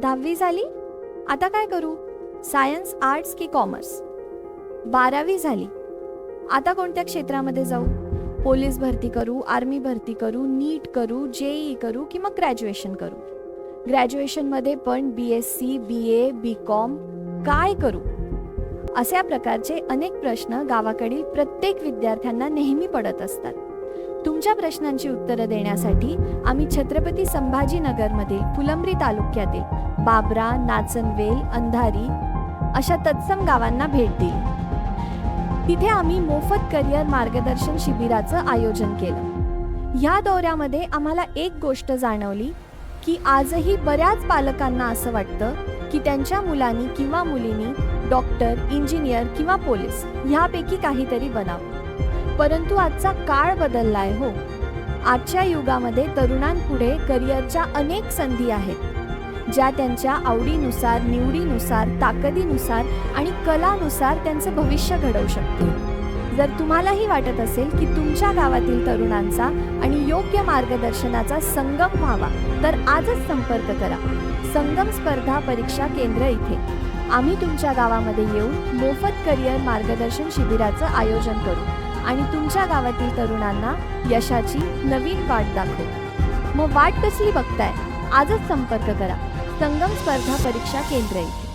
दहावी झाली? आता काय करू? सायन्स आर्ट्स की कॉमर्स? बारावी झाली. आता कोणत्या क्षेत्रामध्ये जाऊ? पोलीस भरती करू आर्मी भरती करू नीट करू जेई करू की मग ग्रॅज्युएशन करू? ग्रॅज्युएशनमध्ये पण B S C B A B Com काय करू? अशा प्रकारचे अनेक प्रश्न गावाकडील प्रत्येक विद्यार्थ्यांना नेहमी पडत असतात. तुमच्या प्रश्नांची उत्तरं देण्यासाठी आम्ही छत्रपती संभाजीनगरमध्ये फुलंब्री तालुक्यातील बाबरा नाचनवेल अंधारी अशा तत्सम गावांना भेट दिली. तिथे आम्ही मोफत करिअर मार्गदर्शन शिबिराचं आयोजन केलं. ह्या दौऱ्यामध्ये आम्हाला एक गोष्ट जाणवली की आजही बऱ्याच पालकांना असं वाटतं की त्यांच्या मुलांनी किंवा मुलींनी डॉक्टर इंजिनियर किंवा पोलीस ह्यापैकी काहीतरी बनावं. परंतु आजचा काळ बदललाय हो. आजच्या युगामध्ये तरुणांपुढे करिअरच्या अनेक संधी आहेत ज्या त्यांच्या आवडीनुसार निवडीनुसार ताकदीनुसार आणि कलानुसार त्यांचं भविष्य घडवू शकते. जर तुम्हालाही वाटत असेल की तुमच्या गावातील तरुणांचा आणि योग्य मार्गदर्शनाचा संगम व्हावा तर आजच संपर्क करा. संगम स्पर्धा परीक्षा केंद्र इथे. आम्ही तुमच्या गावामध्ये येऊन मोफत करिअर मार्गदर्शन शिबिराचं आयोजन करू. आणि तुमच्या गावातील तरुणांना यशाची नवीन वाट दाखव. मग वाट कसली बघताय? आजच संपर्क करा. संगम स्पर्धा परीक्षा केंद्र येथे